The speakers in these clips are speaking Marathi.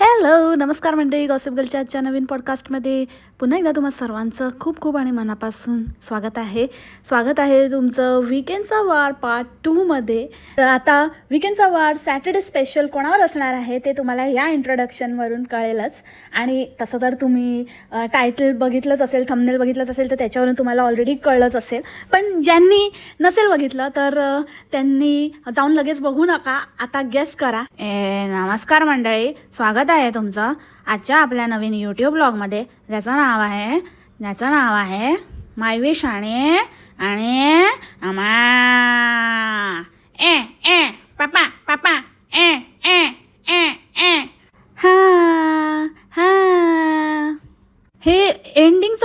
हॅलो नमस्कार मंडळी. गॉसिप गर्लच्या आजच्या नवीन पॉडकास्टमध्ये पुन्हा एकदा तुम्हा सर्वांचं खूप खूप आणि मनापासून स्वागत आहे. स्वागत आहे तुमचं विकेंडचा वार पार्ट टूमध्ये तर आता विकेंडचा वार सॅटर्डे स्पेशल कोणावर असणार आहे ते तुम्हाला या इंट्रोडक्शनवरून कळेलच. आणि तसं तर तुम्ही टायटल बघितलंच असेल थंबनेल बघितलंच असेल तर त्याच्यावरून तुम्हाला ऑलरेडी कळलंच असेल. पण ज्यांनी नसेल बघितलं तर त्यांनी जाऊन लगेच बघू नका. आता गेस करा. ए नमस्कार मंडळी. स्वागत आहे तुमचं. आजच्या आपल्या नवीन यूट्यूब ब्लॉगमध्ये ज्याचं नाव आहे ज्याचं नाव आहे माय विश आणि आणि अमा ए ए पापा पापा ए ए ए ए हा हा हे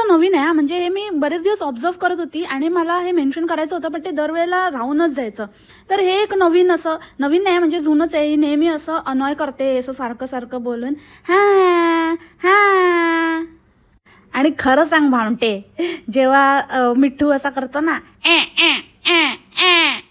एंडिंगचं नवीन आहे म्हणजे हे मी बरेच दिवस ऑब्झर्व करत होती आणि मला हे मेन्शन करायचं होतं पण ते दरवेळेला राहूनच जायचं. तर हे एक नवीन असं नवीन नाही म्हणजे जुनंच आहे. नेहमी असं अनॉय करते असं सारखं सारखं बोलून हा हा. आणि खरं सांग भामटे जेव्हा मिठ्ठू असा करतो ना ए ए ए ए.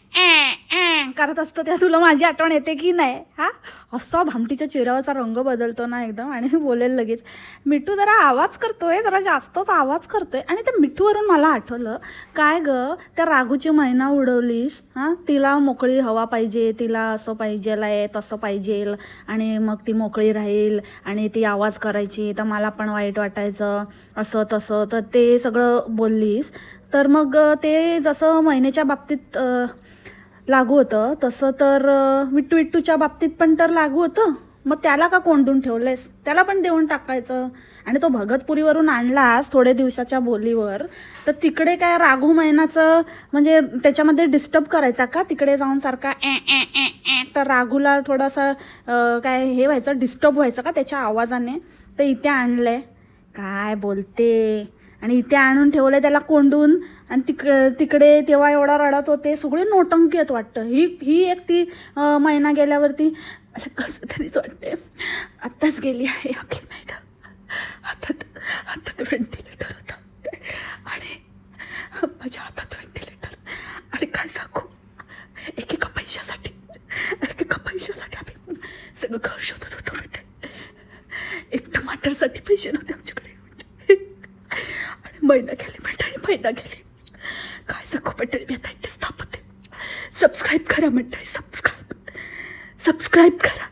ए करत असतो तेव्हा तुला माझी आठवण येते की नाही? हा? असा भामटीच्या चेहऱ्यावरचा रंग बदलतो ना एकदम. आणि बोलेल लगेच मिठू जरा आवाज करतोय जरा जास्तच आवाज करतोय. आणि त्या मिठूवरून मला आठवलं काय ग त्या राघूची मैना उडवलीस? हां? तिला मोकळी हवा पाहिजे तिला असं पाहिजे आहे तसं पाहिजेल. आणि मग ती मोकळी राहील आणि ती आवाज करायची तर मला पण वाईट वाटायचं. असं तसं तर ते सगळं बोललीस. तर मग ते जसं महिन्याच्या बाबतीत लागू होतं. तसं तर विट्टू विट्टूच्या बाबतीत पण तर लागू होतं. मग त्याला का कोंडून ठेवलेस त्याला पण देऊन टाकायचं. आणि तो भगतपुरीवरून आणलास थोडे दिवसाच्या बोलीवर. तर तिकडे काय राघू मैनाचं म्हणजे त्याच्यामध्ये डिस्टर्ब करायचा का? तिकडे जाऊन सारखा ए ए ए ए तर राघूला थोडासा काय हे व्हायचं डिस्टर्ब व्हायचं का त्याच्या आवाजाने? तर इथे आणलंय. काय बोलते? आणि इथे आणून ठेवलं त्याला कोंडून. आणि तिक तिकडे तेव्हा एवढा रडत होते. सगळे नोटंकी आहेत वाटतं. ही ही एक ती महिना गेल्यावरती मला कसं तरीच वाटते आत्ताच गेली आहे आपली महिना हातात हातात व्हेंटिलेटर होता. आणि माझ्या हातात व्हेंटिलेटर आणि काय सांगू? एकेका पैशासाठी एकेका पैशासाठी आम्ही सगळं घर शोधत होतो. म्हणजे एक टमाटरसाठी पैसे नव्हते आमच्याकडे. महिना गेले मंडळी महिना गेले काय सखो मंडळी मी आता इथेच स्थापते सबस्क्राईब करा मंडळी सबस्क्राईब सबस्क्राईब करा.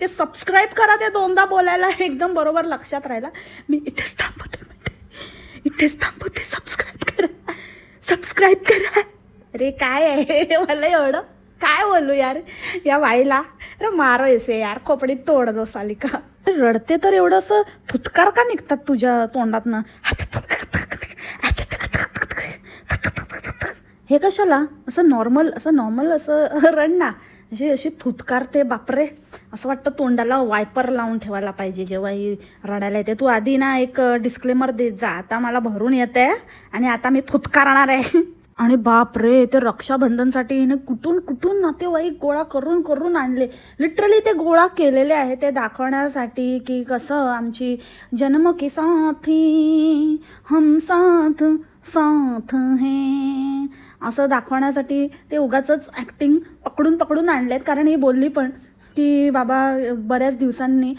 ते सबस्क्राईब करा ते दोनदा बोलायला एकदम बरोबर लक्षात राहिला मी इथेच थांबवते मंडळी. इथेच थांबवते सबस्क्राईब करा. सबस्क्राईब करा. अरे काय आहे? मला एवढं काय बोलू यार? या बाईला. अरे मारो येसे यार खोपडीत तोड दो का रडते तर एवढं असं थुतकार का निघतात तुझ्या तोंडातनं? हे कशाला? असं नॉर्मल असं नॉर्मल असं रड ना. अशी अशी थुतकारते बापरे. असं वाटतं तोंडाला वायपर लावून ठेवायला पाहिजे. जेव्हा ही रडायला येते. तू आधी ना एक डिस्क्लेमर देत जा. आता मला भरून येते आणि आता मी थुतकारणार आहे. आणि बाप रे ते रक्षाबंधनसाठी हिने कुठून कुठून नातेवाईक गोळा करून करून आणले? लिटरली ते गोळा केलेले आहे ते दाखवण्यासाठी की कसं आमची जन्म की साथी हम साथ साथ है. असं दाखवण्यासाठी ते उगाच ॲक्टिंग पकडून पकडून आणलेत. कारण ही बोलली पण की बाबा बऱ्याच दिवसांनी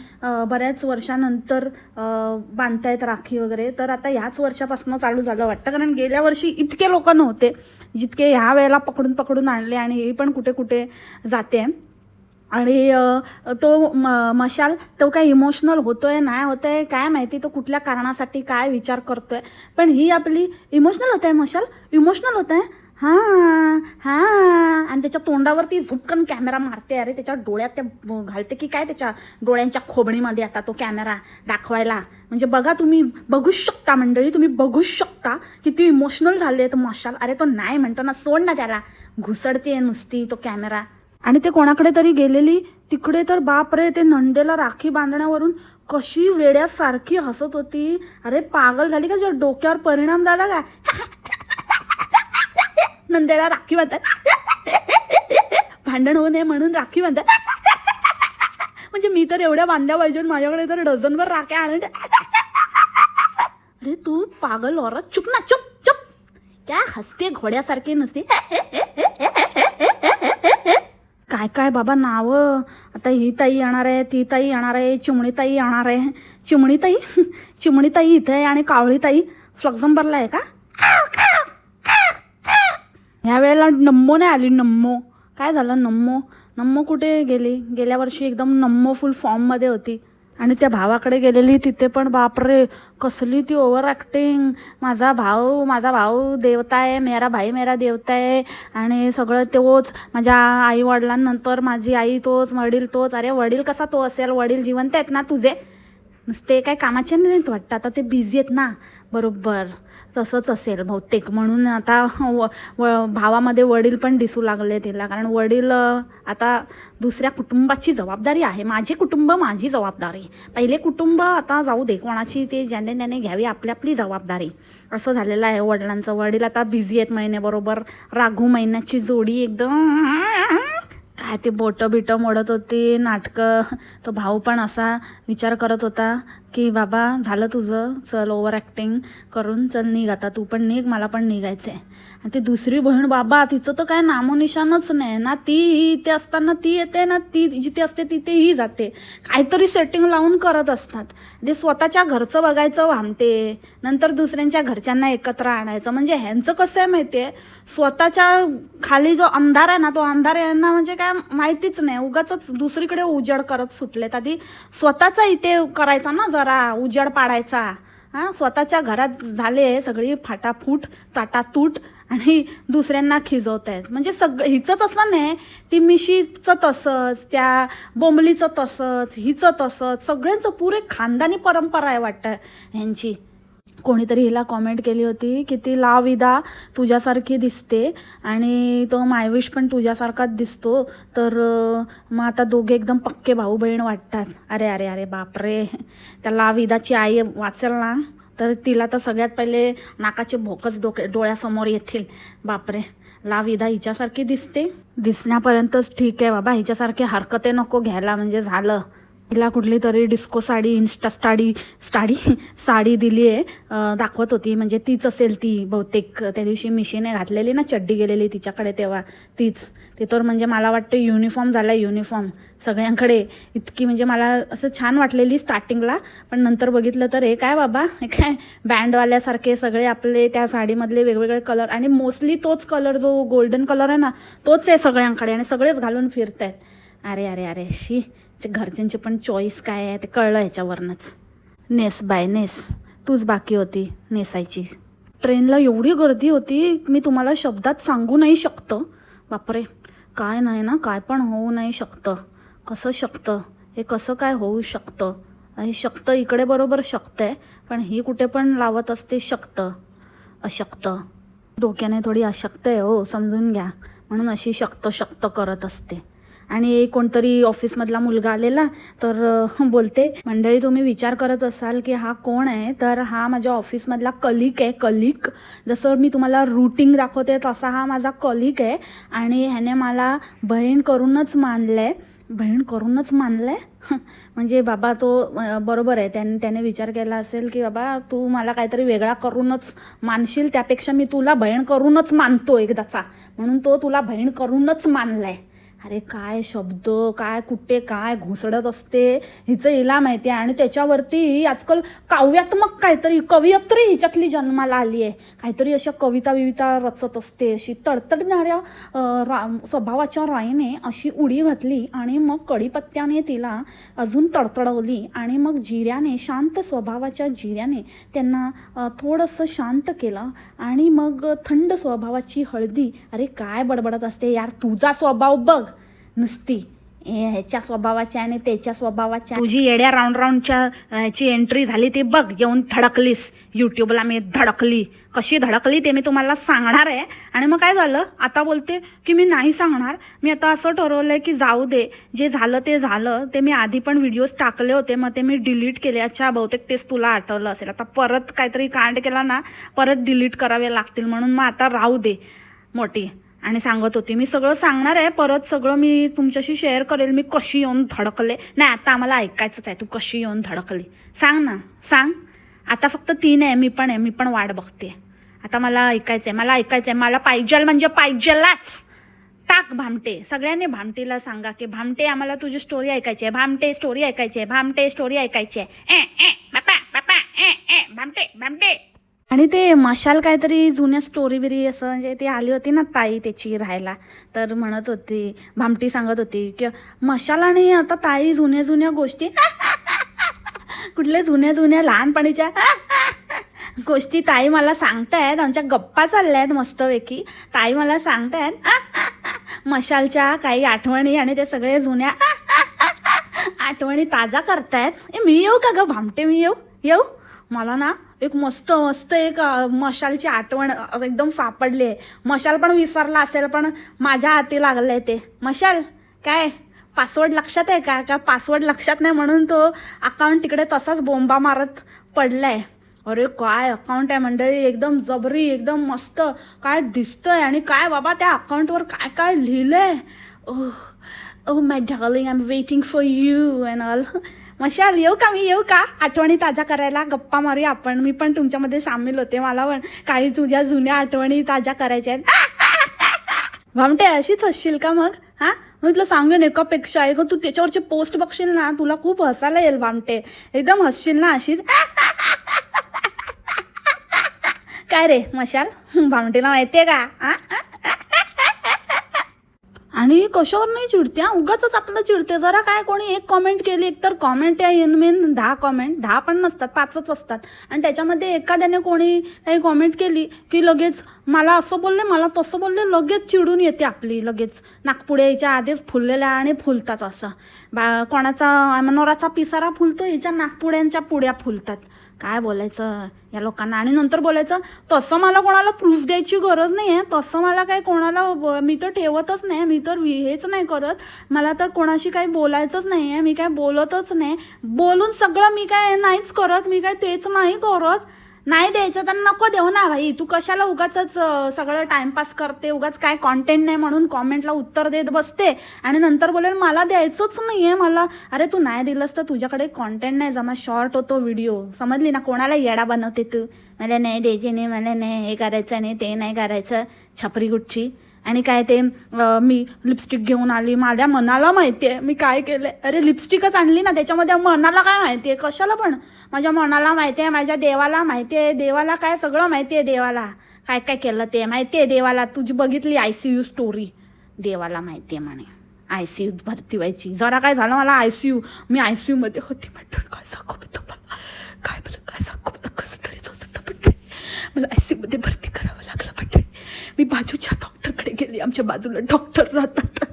बऱ्याच वर्षानंतर बांधतायत राखी वगैरे. तर आता ह्याच वर्षापासून चालू झालं वाटतं. कारण गेल्या वर्षी इतके लोक नव्हते जितके ह्या वेळेला पकडून पकडून आणले आणि हे पण कुठे कुठे जाते. आणि तो म मशाल तो काय इमोशनल होतोय नाही होतोय काय माहिती तो कुठल्या कारणासाठी काय विचार करतोय. पण ही आपली इमोशनल होत आहे मशाल? इमोशनल होत आहे? हां हां. आणि त्याच्या तोंडावरती झुपकन कॅमेरा मारते अरे त्याच्या डोळ्यात त्या घालते की काय त्याच्या डोळ्यांच्या खोबणीमध्ये आता तो कॅमेरा दाखवायला. म्हणजे बघा तुम्ही बघूच शकता मंडळी तुम्ही बघूच शकता किती इमोशनल झाले तर मशाल. अरे तो नाही म्हणतो ना सोड ना त्याला. घुसडते नुसती तो कॅमेरा आणि ते कोणाकडे तरी गेलेली तिकडे तर बाप रे ते नंदेला राखी बांधण्यावरून कशी वेड्यासारखी हसत होती. अरे पागल झाली का तुझ्या डोक्यावर परिणाम झाला का? नंदेला राखी बांधतात. भांडण होऊ नये म्हणून राखी बांधतात. म्हणजे मी तर एवढ्या बांधल्या पाहिजे माझ्याकडे तर डझनभर राख्या आणून अरे तू पागल औरत चुप ना चुप चुप. काय हसते घोड्यासारखी नसते. काय काय बाबा नावं? आता ही ताई येणार आहे ती ताई येणार आहे चिमणी ताई येणार आहे. चिमणी ताई? चिमणी ताई इथे आहे आणि कावळी ताई. फ्लक्झंबरला आहे का? ह्या वेळेला नम्मो नाही आली नम्मो. काय झालं? नम्मो. नम्मो कुठे गेली? गेल्या वर्षी एकदम नम्मो फुल फॉर्ममध्ये होती. आणि त्या भावाकडे गेलेली तिथे पण बापरे कसली ती ओव्हर ॲक्टिंग माझा भाऊ माझा भाऊ देवता आहे मेरा भाई मेरा देवता आहे. आणि सगळं तोच माझ्या आई वडिलांनंतर माझी आई तोच वडील तोच. अरे वडील कसा तो असेल? वडील जिवंत आहेत ना तुझे? नुसते काय कामाचे नाहीत वाटतं. आता ते बिझी आहेत ना. बरोबर. तसंच असेल. बहुतेक. म्हणून आता व व भावामध्ये वडील पण दिसू लागले तिला कारण वडील आता दुसऱ्या कुटुंबाची जबाबदारी आहे. माझे कुटुंब माझी जबाबदारी. पहिले कुटुंब आता जाऊ दे. कोणाची ते ज्याने त्याने घ्यावी आपली आपली जबाबदारी. असं झालेलं आहे वडिलांचं. वडील आता बिझी आहेत महिन्याबरोबर. राघू महिन्याची जोडी एकदम काय ते बोटं बिटं मोडत होती. नाटकं. तो भाऊ पण असा विचार करत होता. की बाबा झालं तुझं चल ओव्हर ॲक्टिंग करून चल निघ आता तू पण निघ मला पण निघायचं आहे आणि ती दुसरी बहीण बाबा तिचं तर काय नामोनिशानच नाही ना ती इथे असताना ती येते ना ती जिथे असते तिथे ही जाते. काहीतरी सेटिंग लावून करत असतात. ते स्वतःच्या घरचं बघायचं वामते नंतर दुसऱ्यांच्या घरच्यांना एकत्र आणायचं. म्हणजे ह्यांचं कसं आहे माहिती आहे स्वतःच्या खाली जो अंधार आहे ना तो अंधार यांना म्हणजे काय माहितीच नाही. उगाच दुसरीकडे उजेड करत सुटलेत. आधी स्वतःचा इथे करायचा ना करा उजेड पाडायचा. हां स्वतःच्या घरात झाले सगळी फाटाफूट ताटातूट आणि दुसऱ्यांना खिजवत आहेत म्हणजे सगळं हिचंच असं नाही ती मिशीचं तसंच त्या बोंबलीचं तसंच हिचं तसंच सगळ्यांचं पुरे खानदानी परंपरा आहे वाटतं ह्यांची. कोणीतरी हिला कॉमेंट केली होती की ती लाविदा तुझ्यासारखी दिसते आणि तो मायविश पण तुझ्यासारखाच दिसतो. तर मग आता दोघे एकदम पक्के भाऊ बहीण वाटतात. अरे अरे अरे बापरे. त्या लाविदाची आई वाचेल ना? तर तिला तर सगळ्यात पहिले नाकाचे भोकच डोके डोळ्यासमोर येतील. बापरे. लाविदा हिच्यासारखी दिसते? दिसण्यापर्यंतच ठीक आहे बाबा. हिच्यासारखी हरकते नको घ्यायला. म्हणजे झालं. तिला कुठली तरी डिस्को साडी इन्स्टा स्टाडी स्टाडी साडी दिली आहे. दाखवत होती. म्हणजे तीच असेल ती बहुतेक. त्या दिवशी मिशीने घातलेली ना चड्डी गेलेली तिच्याकडे तेव्हा. तीच. ते तर म्हणजे मला वाटतं युनिफॉर्म झाला युनिफॉर्म सगळ्यांकडे. इतकी म्हणजे मला असं छान वाटलेली स्टार्टिंगला पण नंतर बघितलं तर हे काय बाबा? हे काय? बँडवाल्यासारखे सगळे आपले त्या साडीमधले वेगवेगळे कलर आणि मोस्टली तोच कलर जो गोल्डन कलर आहे ना तोच आहे सगळ्यांकडे. आणि सगळेच घालून फिरत आहेत अरे अरे अरे शी घरच्यांची घरच्यांचे पण चॉईस काय आहे ते कळलं ह्याच्यावरनंच. नेस बाय नेस तूच बाकी होती नेसायची. ट्रेनला एवढी गर्दी होती मी तुम्हाला शब्दात सांगू नाही शकतं. बापरे काय नाही ना काय पण होऊ नाही शकतं. कसं शकतं? हे कसं काय होऊ शकतं? हे शक्त इकडे बरोबर शकतं आहे पण ही कुठे पण लावत असते शक्त अशक्त. डोक्याने थोडी अशक्त आहे हो समजून घ्या. म्हणून अशी शक्त शक्त करत असते. आणि कोणतरी ऑफिसमधला मुलगा आलेला तर बोलते मंडळी तुम्ही विचार करत असाल की हा कोण आहे? तर हा माझ्या ऑफिसमधला कलिक आहे कलिक जसं मी तुम्हाला रुटिंग दाखवते तसा हा माझा कलिक आहे. आणि ह्याने मला बहीण करूनच मानलं आहे बहीण करूनच मानलं आहे म्हणजे बाबा तो बरोबर आहे. त्याने त्याने विचार केला असेल की बाबा तू मला काहीतरी वेगळा करूनच मानशील त्यापेक्षा मी तुला बहीण करूनच मानतो एकदाचा. म्हणून तो तुला बहीण करूनच मानला आहे अरे काय शब्द काय कुठे काय घुसडत असते? हिचं हिला माहिती आहे आणि त्याच्यावरती आजकाल काव्यात्मक काहीतरी कवयत्री हिच्यातली जन्माला आली आहे. काहीतरी अशा कविता विविता रचत असते. अशी तडतडणाऱ्या रा स्वभावाच्या राईने अशी उडी घातली आणि मग कढीपत्त्याने तिला अजून तडतडवली आणि मग जिऱ्याने शांत स्वभावाच्या जिऱ्याने त्यांना थोडंसं शांत केलं आणि मग थंड स्वभावाची हळदी अरे काय बडबडत असते यार तुझा स्वभाव बघ नुसती ह्याच्या स्वभावाच्या आणि त्याच्या स्वभावाच्या तुझी येड्या राऊंड राऊंडच्या ह्याची एंट्री झाली ती बघ येऊन धडकलीस. यूट्यूबला मी धडकली. कशी धडकली ते मी तुम्हाला सांगणार आहे. आणि मग काय झालं? आता बोलते की मी नाही सांगणार. मी आता असं ठरवलं आहे की जाऊ दे. जे झालं ते झालं. ते मी आधी पण व्हिडिओज टाकले होते. मग ते मी डिलीट केले. अच्छा बहुतेक तेच तुला आठवलं असेल. आता परत काहीतरी कांड केला ना परत डिलीट करावे लागतील म्हणून मग आता राहू दे मोठी. आणि सांगत होती. मी सगळं सांगणार आहे. परत सगळं मी तुमच्याशी शेअर करेल. मी कशी येऊन धडकले? नाही आता आम्हाला ऐकायचंच आहे. तू कशी येऊन धडकली? सांग ना. सांग. आता फक्त तीन आहे. मी पण आहे. मी पण वाट बघते. आता मला ऐकायचं आहे मला ऐकायचं आहे मला पाहिजेल म्हणजे पाहिजेलाच. टाक भामटे. सगळ्यांनी भामटेला सांगा की भामटे आम्हाला तुझी स्टोरी ऐकायची आहे. भामटे स्टोरी ऐकायची आहे. भामटे स्टोरी ऐकायची आहे. ए, ए, बापा बापा ए, ए, भामटे भामटे. आणि ते मशाल काहीतरी जुन्या स्टोरी बिरी असं म्हणजे ती आली होती ना ताई त्याची राहायला. तर म्हणत होती भामटी सांगत होती की मशाल आणि आता ताई जुन्या जुन्या गोष्टी कुठल्या जुन्या जुन्या लहानपणीच्या गोष्टी ताई मला सांगतायत. आमच्या गप्पा चालल्या आहेत मस्तपैकी. ताई मला सांगतायत मशालच्या काही आठवणी आणि ते सगळे जुन्या आठवणी ताजा करतायत. ए मी येऊ का ग? भामटे मी येऊ? येऊ? मला ना एक मस्त मस्त एक मशालची आठवण एकदम सापडली आहे. मशाल पण विसरला असेल पण माझ्या हाती लागलं आहे ते. मशाल काय? पासवर्ड लक्षात आहे का? का पासवर्ड लक्षात नाही म्हणून तो अकाउंट तिकडे तसाच बोंबा मारत पडला आहे अरे काय अकाउंट आहे मंडळी? एकदम जबरी एकदम मस्त. काय दिसतंय आणि काय बाबा त्या अकाउंटवर काय काय लिहिलंय? Oh O my darling I am waiting for you and all मशाल येऊ का? मी येऊ का? आठवणी ताज्या करायला गप्पा मारूया आपण. मी पण तुमच्यामध्ये सामील होते मला पण. काही तुझ्या जुन्या आठवणी ताज्या करायच्या आहेत. भामटे अशीच हसशील का मग? हा? मी तुला सांगेन एकापेक्षा आहे तू त्याच्यावरचे पोस्ट बघशील ना तुला खूप हसायला येईल भामटे. एकदम हसशील ना अशीच? काय रे मशाल? भामटेला माहितीये का? आ? आणि कशावर नाही चिडते उगाच आपलं चिडते. जरा काय कोणी एक कॉमेंट केली एक तर कॉमेंट या इन मेन दहा कॉमेंट दहा पण नसतात पाचच असतात. आणि त्याच्यामध्ये एखाद्याने कोणी काही कॉमेंट केली की लगेच मला असं बोलले मला तसं बोलले लगेच चिडून येते आपली लगेच. नागपुड्या याच्या आधीच फुललेल्या आणि फुलतात असं. बा कोणाचा मनोराचा पिसारा फुलतो याच्या नागपुड्यांच्या पुड्या फुलतात. काय बोलायचं? या लोकांना. आणि नंतर बोलायचं तसं मला कोणाला प्रूफ द्यायची गरज नाही आहे तसं मला काय कोणाला मी तर ठेवतच नाही. मी तर हेच नाही करत. मला तर कोणाशी काही बोलायचंच नाही आहे मी काय बोलतच नाही. बोलून सगळं मी काय नाहीच करत. मी काय तेच नाही करत. नाही द्यायचं तर नको देऊ ना भाई तू कशाला उगाच सगळं टाइमपास करते उगाच काय कॉन्टेंट नाही म्हणून कॉमेंटला उत्तर देत बसते. आणि नंतर बोलेल मला द्यायचंच नाही आहे मला. अरे तू नाही दिलंस तर तुझ्याकडे कॉन्टेंट नाही जमा शॉर्ट होतो व्हिडिओ समजली ना कोणाला येडा बनवते तू? मला नाही द्यायचे नाही मला नाही हे करायचं नाही ते नाही करायचं. छपरी गुटची आणि काय ते मी लिपस्टिक घेऊन आली. माझ्या मनाला माहिती आहे मी काय केलं अरे लिपस्टिकच आणली ना. त्याच्यामध्ये मनाला काय माहिती आहे कशाला पण? माझ्या मनाला माहिती आहे माझ्या देवाला माहिती आहे देवाला काय? सगळं माहिती आहे देवाला. काय काय केलं ते माहिती आहे देवाला? तुझी बघितली आय सी यू स्टोरी देवाला माहिती आहे म्हणे. आय सी यूत भरती व्हायची. जरा काय झालं मला आय सी यू मी आय सी यूमध्ये होते म्हटलं काय सांगू मी तुम्हाला? काय मला काय सांगू मला? कसं तरीच होत होतं मला आय सी यूमध्ये भरती करावं मी बाजूच्या डॉक्टरकडे गेली. आमच्या बाजूला डॉक्टर राहतात.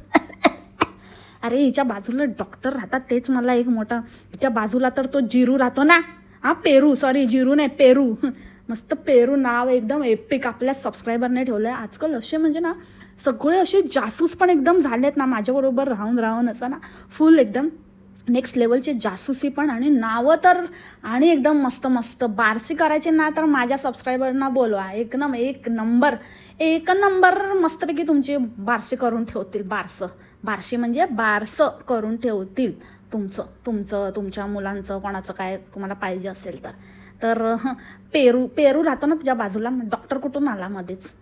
अरे हिच्या बाजूला डॉक्टर राहतात तेच मला एक मोठा हिच्या बाजूला तर तो जिरू राहतो ना? हा पेरू. सॉरी जिरू नाही पेरू. मस्त पेरू नाव एकदम एपिक आपल्या सबस्क्रायबरने ठेवलं आहे आजकाल असे म्हणजे ना सगळे असे जासूस पण एकदम झालेत ना माझ्याबरोबर राहून राहून असं ना फुल एकदम नेक्स्ट लेवलचे जासूसी पण आणि नावं तर आणि एकदम मस्त मस्त. बारशी करायचे ना तर माझ्या सबस्क्रायबरना बोलवा. एक नम एक नंबर एक नंबर मस्तपैकी तुमची बारशी करून ठेवतील. बारसं. बारशी म्हणजे बारसं करून ठेवतील. तुमचं तुमचं तुमच्या मुलांचं कोणाचं काय तुम्हाला पाहिजे असेल तर. तर हं, पेरू पेरू राहतो ना तुझ्या बाजूला. डॉक्टर कुठून आला मध्येच?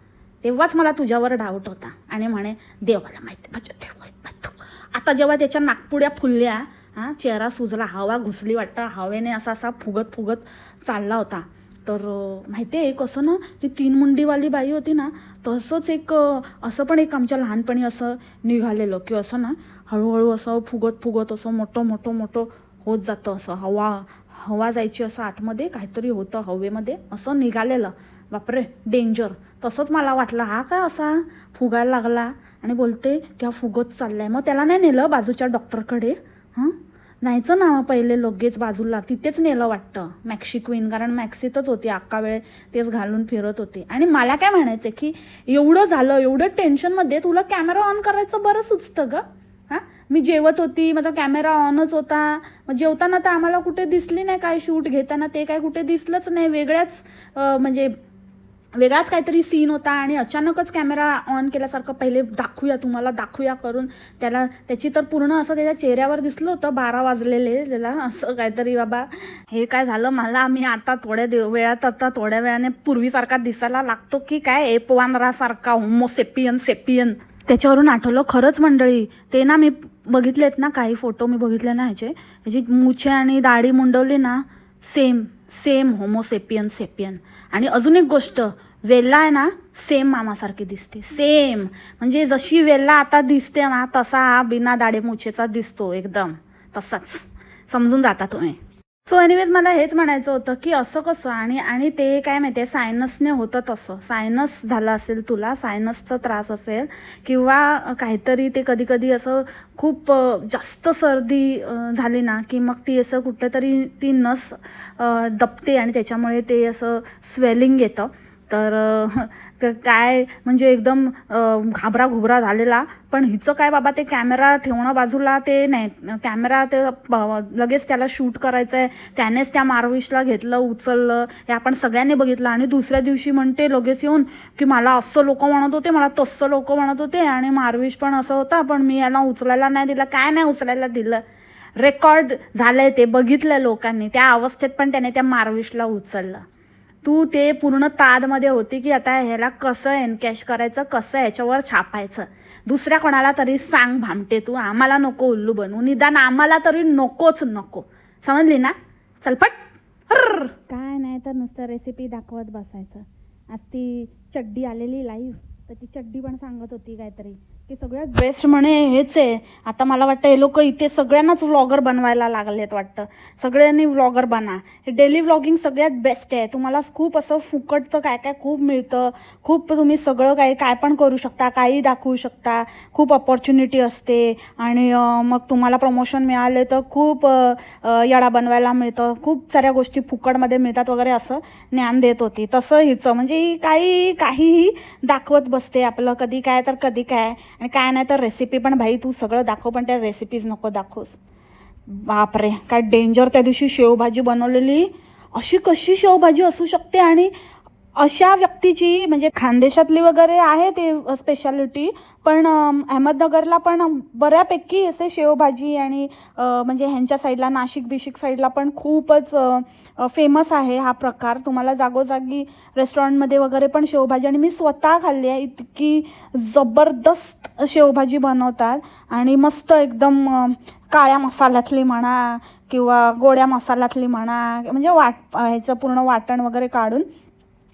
तेव्हाच मला तुझ्यावर डाऊट होता. आणि म्हणे देवाला माहिती माझ्या देवाला माहिती. आता जेव्हा त्याच्या नागपुड्या फुलल्या हां चेहरा सुजला हवा घुसली वाटतं हवेने असा असा फुगत फुगत चालला होता. तर माहिती आहे कसं ना ती तीन मुंडीवाली बाई होती ना तसंच एक असं पण एक आमच्या लहानपणी असं निघालेलं. की असं ना हळूहळू असं फुगत फुगत असं मोठं मोठं मोठं होत जातं. असं हवा हवा जायची असं आतमध्ये काहीतरी होतं हवेमध्ये असं निघालेलं. बापरे डेंजर तसंच मला वाटलं हा काय असा फुगायला लागला? आणि बोलते की हा फुगत चाललाय. मग त्याला नाही नेलं बाजूच्या डॉक्टरकडे हां? नाहीचं ना पहिले लगेच बाजूला तिथेच नेलं वाटतं. मॅक्सी क्वीन कारण मॅक्सीतच होती अक्का वेळ तेच घालून फिरत होती. आणि मला काय म्हणायचं की एवढं झालं एवढं टेन्शनमध्ये तुला कॅमेरा ऑन करायचं बरं सुचतं ग. हां? मी जेवत होती माझा कॅमेरा ऑनच होता. मग जेवताना तर आम्हाला कुठे दिसली नाही काय शूट घेताना ते काय कुठे दिसलंच नाही. वेगळ्याच म्हणजे वेगळाच काहीतरी सीन होता आणि अचानकच कॅमेरा ऑन केल्यासारखं पहिले दाखवूया तुम्हाला दाखवूया करून त्याला त्याची तर पूर्ण असं त्याच्या चेहऱ्यावर दिसलं होतं बारा वाजलेले त्याला असं काहीतरी बाबा. हे काय झालं? मला आम्ही आता थोड्या दिव वेळात आता थोड्या वेळाने पूर्वीसारखा दिसायला लागतो की काय? एपवानरासारखा होमोसेपियन सेपियन त्याच्यावरून आठवलं खरंच मंडळी ते ना मी बघितलेत ना काही फोटो मी बघितले ना ह्याचे. ह्याची मुछे आणि दाढी मुंडवली ना सेम सेम होमोसेपियन सेपियन आणि अजून एक गोष्ट वेल्ला आहे ना सेम मामासारखी दिसते. सेम म्हणजे जशी वेल्ला आता दिसते ना तसा हा बिना दाडेमुछेचा दिसतो एकदम. तसाच. समजून जाता तुम्ही. सो एनिवेज मला हेच म्हणायचं होतं की असं कसं आणि आणि ते काय माहिती आहे सायनसने होतं तसं. सायनस झालं असेल तुला सायनसचा त्रास असेल किंवा काहीतरी ते कधी कधी असं खूप जास्त सर्दी झाली ना की मग ती असं कुठलं तरी ती नस दबते आणि त्याच्यामुळे ते असं स्वेलिंग येतं. तर अ, काय म्हणजे एकदम घाबरा घुबरा झालेला. पण हिचं काय बाबा ते कॅमेरा ठेवणं बाजूला ते नाही. कॅमेरा ते लगेच त्याला शूट करायचं आहे त्यानेच त्या मारविशला घेतलं उचललं. हे आपण सगळ्यांनी बघितलं. आणि दुसऱ्या दिवशी म्हणते लगेच येऊन की मला असं लोक म्हणत होते मला तसं लोक म्हणत होते. आणि मारविश पण असं होता पण मी याला उचलायला नाही दिलं. काय नाही उचलायला दिलं? रेकॉर्ड झालंय ते बघितलं लोकांनी. त्या अवस्थेत पण त्याने त्या मारविशला उचललं. तू ते पूर्ण तादमध्ये होती की आता ह्याला कसं एनकॅश करायचं कसं ह्याच्यावर छापायचं? दुसऱ्या कोणाला तरी सांग भामटे तू आम्हाला नको उल्लू बनवू. निदान आम्हाला तरी नकोच नको. समजली ना? चलपट. काय नाही तर नुसतं रेसिपी दाखवत बसायचं. आज ती चड्डी आलेली लाईव्ह तर ती चड्डी पण सांगत होती काहीतरी. की सगळ्यात बेस्ट म्हणे हेच आहे. आता मला वाटतं हे लोक इथे सगळ्यांनाच व्लॉगर बनवायला लागलेत वाटतं. सगळ्यांनी व्लॉगर बना. हे डेली व्लॉगिंग सगळ्यात बेस्ट आहे. तुम्हाला खूप असं फुकटचं काय काय खूप मिळतं. खूप तुम्ही सगळं काही काय पण करू शकता काही दाखवू शकता. खूप ऑपॉर्च्युनिटी असते. आणि मग तुम्हाला प्रमोशन मिळाले तर खूप याडा बनवायला मिळतं. खूप साऱ्या गोष्टी फुकटमध्ये मिळतात वगैरे असं ज्ञान देत होती. तसं हिचं. म्हणजे काही काहीही दाखवत बसते आपलं. कधी काय तर कधी काय. आणि काय नाही तर रेसिपी पण भाई तू सगळं दाखव पण त्या रेसिपीज नको दाखवस. बापरे काय डेंजर त्या दिवशी शेवभाजी बनवलेली. अशी कशी शेवभाजी असू शकते आणि अशा व्यक्तीची म्हणजे खानदेशातली वगैरे आहे ते स्पेशालिटी पण अहमदनगरला पण बऱ्यापैकी असे शेवभाजी आणि म्हणजे ह्यांच्या साईडला नाशिक बिशिक साईडला पण खूपच फेमस आहे हा प्रकार. तुम्हाला जागोजागी रेस्टॉरंटमध्ये वगैरे पण शेवभाजी आणि मी स्वतः खाल्ली आहे. इतकी जबरदस्त शेवभाजी बनवतात आणि मस्त एकदम काळ्या मसाल्यातली म्हणा किंवा गोड्या मसाल्यातली म्हणा म्हणजे वाट ह्याचं पूर्ण वाटण वगैरे काढून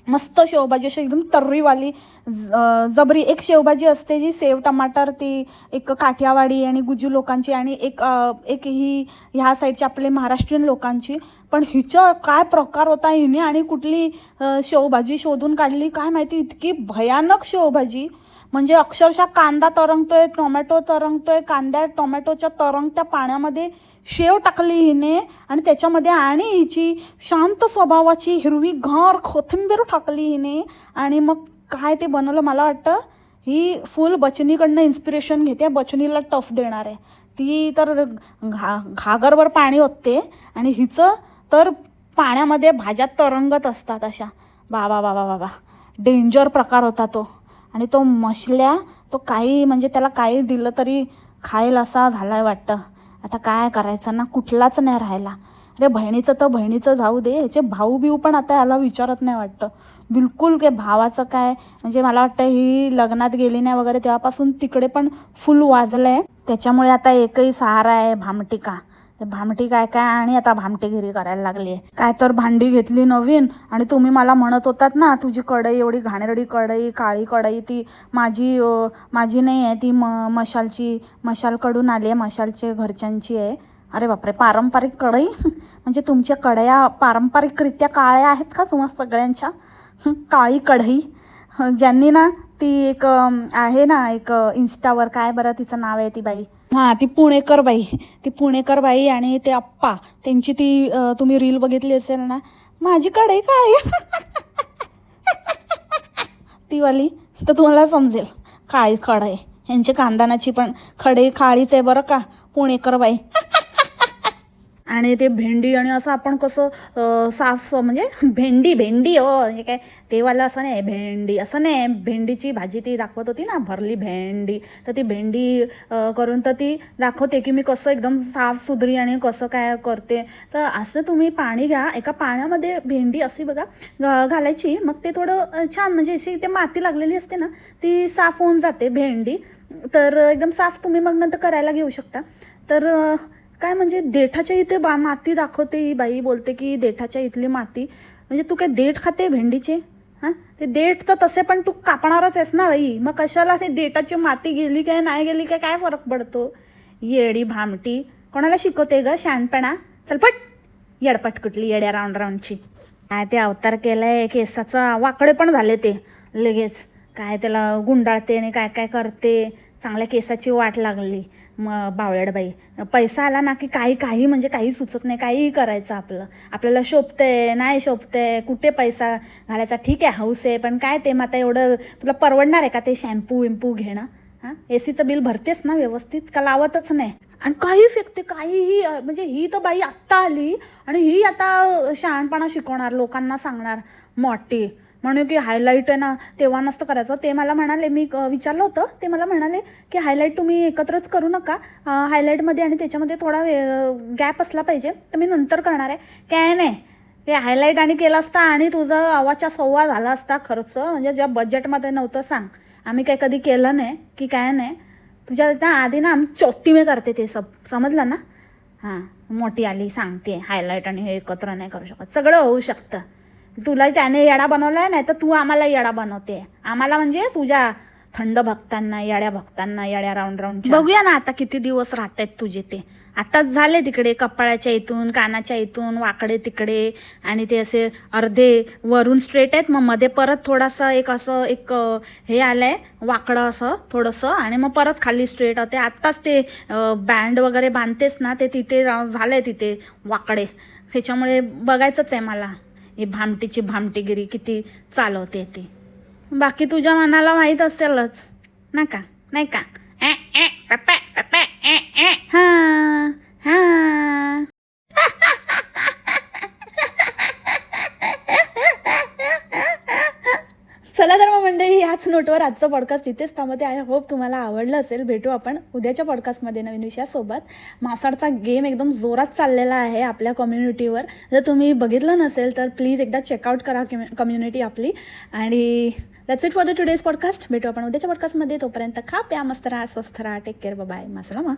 मस्त शेवभाजी अशी एकदम तर्रीवाली. ज- जबरी. एक शेवभाजी असते जी सेव टमाटर ती एक काठियावाडी आणि गुजू लोकांची आणि एक एक ही ह्या साईडची आपले महाराष्ट्रीयन लोकांची. पण हिचं काय प्रकार होता हिने आणि कुठली शेवभाजी शोधून काढली काय माहिती. इतकी भयानक शेवभाजी. म्हणजे अक्षरशः कांदा तरंगतोय टोमॅटो तरंगतोय कांद्या टोमॅटोच्या तरंगत्या पाण्यामध्ये शेव टाकली हिने आणि त्याच्यामध्ये आणि हिची शांत स्वभावाची हिरवी घर कोथिंबीर टाकली हिने आणि मग काय ते बनवलं मला वाटतं ही फुल बचनीकडनं इन्स्पिरेशन घेते बचनीला टफ देणार आहे. ती तर घा घागरभर पाणी ओतते आणि हिचं तर पाण्यामध्ये भाज्या तरंगत असतात अशा. बाबा बाबा बाबा डेंजर प्रकार होता तो. आणि तो मशल्या तो काही म्हणजे त्याला काही दिलं तरी खायला असा झाला आहे वाटतं. आता काय करायचं ना? कुठलाच नाही राहिला. अरे बहिणीचं तर बहिणीचं जाऊ दे. ह्याचे भाऊ बिऊ पण आता याला विचारत नाही वाटतं. बिलकुल काय भावाचं काय? म्हणजे मला वाटतं ही लग्नात गेली नाही वगैरे तेव्हापासून तिकडे पण फुल वाजलं आहे त्याच्यामुळे आता एकही सहारा आहे भामटिका. ते भामटी काय काय आणि आता भामटेगिरी करायला लागली आहे काय तर भांडी घेतली नवीन आणि तुम्ही मला म्हणत होतात ना तुझी कढई एवढी घाणेरडी कढई काळी कढई ती माझी माझी नाही आहे ती म मशालची मशालकडून आली आहे मशालचे घरच्यांची आहे. अरे बापरे पारंपरिक कढई? म्हणजे तुमच्या कढया पारंपरिकरित्या काळ्या आहेत का तुम्हाला सगळ्यांच्या? काळी कढई. हं, ज्यांनी ना ती एक आहे ना एक इन्स्टावर काय बरं तिचं नाव आहे ती बाई? हां ती पुणेकर बाई. ती पुणेकर बाई आणि ते आप्पा. त्यांची ती तुम्ही रील बघितली असेल ना? माझी कढई काळी. ती वाली तर तुम्हाला समजेल. काळी कढई. ह्यांची कांदानाची पण खडे काळीच आहे बरं का पुणेकर बाई. आणि ते भेंडी आणि असं आपण कसं साफ म्हणजे भेंडी भेंडी हो हे काय तेवाला असं नाही भेंडी असं नाही. भेंडीची भाजी ती दाखवत होती ना भरली भेंडी. तर ती भेंडी करून तर ती दाखवते की मी कसं एकदम साफ सुधरी आणि कसं काय करते. तर असं तुम्ही पाणी घ्या. एका पाण्यामध्ये भेंडी अशी बघा घालायची. मग ते थोडं छान म्हणजे अशी ते माती लागलेली असते ना ती साफ होऊन जाते भेंडी. तर एकदम साफ तुम्ही मग नंतर करायला घेऊ शकता. तर काय म्हणजे देठाच्या इथे बा माती दाखवते ही बाई बोलते की देठाच्या इथली माती. म्हणजे तू काय देठ खाते भेंडीचे? हां? ते देठ तर तसे पण तू कापणारच आहेस ना बाई. मग कशाला ते देठाची माती गेली काय नाही गेली काय काय फरक पडतो? येडी भामटी. कोणाला शिकवते ग? शहाणपणा. चल पट येडपट कुठली येड्या राऊंड राऊंडची. काय ते अवतार केलाय केसाचा. वाकडे पण झाले ते लगेच. काय त्याला गुंडाळते आणि काय काय करते? चांगल्या केसाची वाट लागली. मग बावळेडबाई पैसा आला ना की काही काही म्हणजे काही सुचत नाही काहीही करायचं आपलं. आपल्याला शोभतंय नाही शोभतंय कुठे पैसा घालायचा? ठीक आहे हौस आहे पण काय ते मग आता एवढं तुला परवडणार आहे का ते शॅम्पू विम्पू घेणं? हां? ए सीचं बिल भरतेस ना व्यवस्थित? का लावतच नाही? आणि काही फेकते काहीही म्हणजे ही तर बाई आत्ता आली आणि ही आता शहाणपणा शिकवणार लोकांना सांगणार मोठी. म्हणून की हायलाईट आहे ना तेव्हा नसतं करायचं. ते मला म्हणाले मी विचारलं होतं. ते मला म्हणाले की हायलाईट तुम्ही एकत्रच करू नका. हायलाईटमध्ये आणि त्याच्यामध्ये थोडा गॅप असला पाहिजे. तर मी नंतर करणार आहे. काय नाही. ते हायलाईट आणि केलं असता आणि तुझं आवाजच्या सव्वा झाला असता खर्च. म्हणजे ज्या बजेटमध्ये नव्हतं सांग. आम्ही काही कधी केलं नाही की काय नाही. तुझ्या ना आधी ना आम्ही चौथीमे करते ते सब. समजलं ना? हां. मोठी आली सांगते. हायलाईट आणि हे एकत्र नाही करू शकत. सगळं होऊ शकतं. तुला त्याने येडा बनवलाय नाही तर तू आम्हाला येडा बनवते. आम्हाला म्हणजे तुझ्या थंड भक्तांना येड्या भक्तांना येड्या राऊंड राऊंड बघूया ना आता किती दिवस राहत आहेत तुझे ते. आताच झाले तिकडे कपाळाच्या इथून कानाच्या इथून वाकडे तिकडे आणि ते असे अर्धे वरून स्ट्रेट आहेत. मग मध्ये परत थोडासा एक असं एक हे हे आलंय वाकडं असं थोडंसं आणि मग परत खाली स्ट्रेट होते आत्ताच ते बँड वगैरे बांधतेस ना ते तिथे झालं झालंय तिथे वाकडे. त्याच्यामुळे बघायचंच आहे मला. ही भामटीची भामटीगिरी किती चालवते ती. बाकी तुझ्या मनाला माहीत असेलच. ना का नाही का? ए, ए, पप्पा, पप्पा, ए, ए. हा हा चला तर मग मंडळी याच नोटवर आजचं पॉडकास्ट इथेच थांबते आय होप तुम्हाला आवडलं असेल. भेटू आपण उद्याच्या पॉडकास्टमध्ये नवीन विषयासोबत. मासाडचा गेम एकदम जोरात चाललेला आहे आपल्या कम्युनिटीवर जर तुम्ही बघितलं नसेल तर प्लीज एकदा चेकआउट करा कम्युनिटी आपली. आणि that's it for the today's podcast भेटू आपण उद्याच्या पॉडकास्टमध्ये तोपर्यंत खा प्या मस्त राहा स्वस्थ राहा. टेक केअर बाय मासला मग